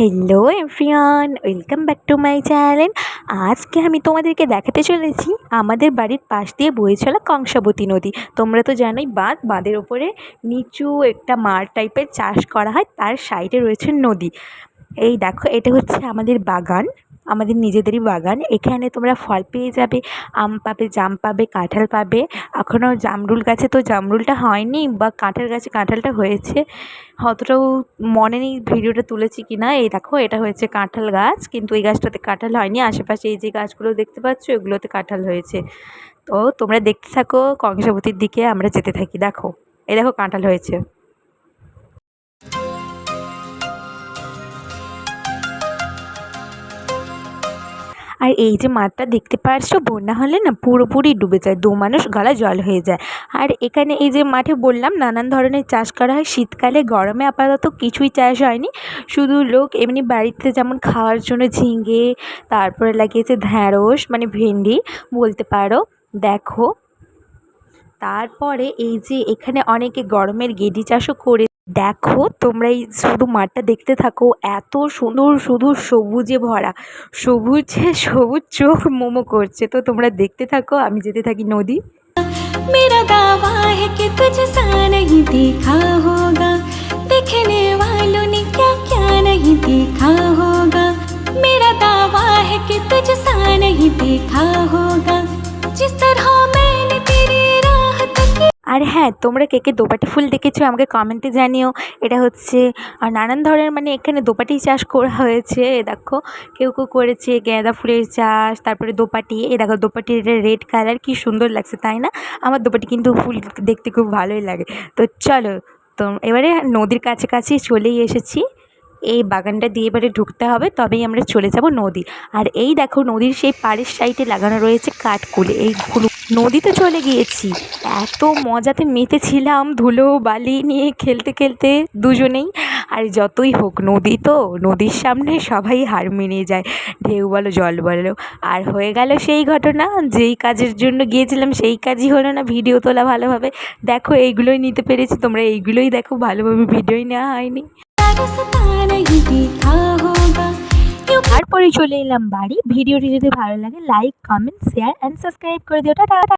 Hello everyone welcome back to my channel আজকে আমি তোমাদেরকে দেখাতে চলেছি আমাদের বাড়ির পাশ দিয়ে বয়ে চলা কংসাবতী নদী। তোমরা তো জানোই বাঁধ, বাঁধের ওপরে নিচু একটা মার টাইপের চাষ করা হয়, তার সাইডে রয়েছে নদী। এই দেখো, এটা হচ্ছে আমাদের বাগান। আমাদের নিজেদেরই বাগান। এখানে তোমরা ফল পেয়ে যাবে, আম পাবে, জাম পাবে, কাঁঠাল পাবে। এখনও জামরুল গাছে তো জামরুলটা হয়নি বা কাঁঠাল গাছে কাঁঠালটা হয়েছে। অতটাও মনে নেই ভিডিওটা তুলেছি কি না এই দেখো, এটা হয়েছে কাঁঠাল গাছ, কিন্তু এই গাছটাতে কাঁঠাল হয়নি। আশেপাশে এই যে গাছগুলো দেখতে পাচ্ছ, এগুলোতে কাঁঠাল হয়েছে। তো তোমরা দেখতে থাকো, কংসাবতীর দিকে আমরা যেতে থাকি। দেখো, এই দেখো কাঁঠাল হয়েছে। আর এই যে মাঠটা দেখতে পারছ, বন্যা হলে না পুরোপুরি ডুবে যায়, দু মানুষ গলা জল হয়ে যায়। আর এখানে এই যে মাঠে বললাম, নানান ধরনের চাষ করা হয়। শীতকালে গরমে আপাতত কিছুই চাষ হয়নি। শুধু লোক এমনি বাড়িতে যেমন খাওয়ার জন্য ঝিঙে, তারপরে লাগিয়েছে ঢ্যাঁড়স মানে ভেন্ডি, বলতে পারো। দেখো। তারপরে এই যে এখানে অনেকে গরমের গেডি চাষও করে দেখো তোমরা এই শুধু মাঠটা দেখতে থাকো এত সুন্দর শুধু সবুজে ভরা সবুজে সবুজ চোখ মোমো করছে তো তোমরা দেখতে থাকো আমি যেতে থাকি নদী मेरा दावा है कि तुझसा नहीं देखा होगा देखने वालों ने क्या क्या नहीं देखा होगा मेरा दावा है कि तुझसा नहीं देखा होगा আর হ্যাঁ তোমরা কে কে দোপাটি ফুল দেখেছ আমাকে কমেন্টে জানিও। এটা হচ্ছে, আর নানান ধরনের মানে এখানে দোপাটি চাষ করা হয়েছে। এ দেখো, কেউ কেউ করেছে গেঁদা ফুলের চাষ, তারপরে দোপাটি। এ দেখো, দোপাটির রেড কালার কি সুন্দর লাগছে, তাই না? আমার দোপাটি কিন্তু ফুল দেখতে খুব ভালোই লাগে। তো চলো, তো এবারে নদীর কাছাকাছি চলেই এসেছি। এই বাগানটা দিয়ে এবারে ঢুকতে হবে, তবেই আমরা চলে যাব নদী। আর এই দেখো নদীর সেই পাড়ের সাইডে লাগানো রয়েছে কাঠকুলে। এই নদীতে চলে গিয়েছি। এত মজাতে মেতেছিলাম ধুলো, বালি নিয়ে খেলতে খেলতে দুজনেই। আর যতই হোক নদী তো, নদীর সামনে সবাই হার মেনে যায়। ঢেউ বলো, জল বলো। আর হয়ে গেল সেই ঘটনা, যেই কাজের জন্য গিয়েছিলাম সেই কাজই হলো না ভিডিও তোলা ভালোভাবে। দেখো এইগুলোই নিতে পেরেছি, তোমরা এইগুলোই দেখো, ভালোভাবে ভিডিওই নেওয়া হয়নি। তারপরে চলে এলাম বাড়ি। ভিডিওটি যদি ভালো লাগে like comment share and subscribe করে দিও। টাটা।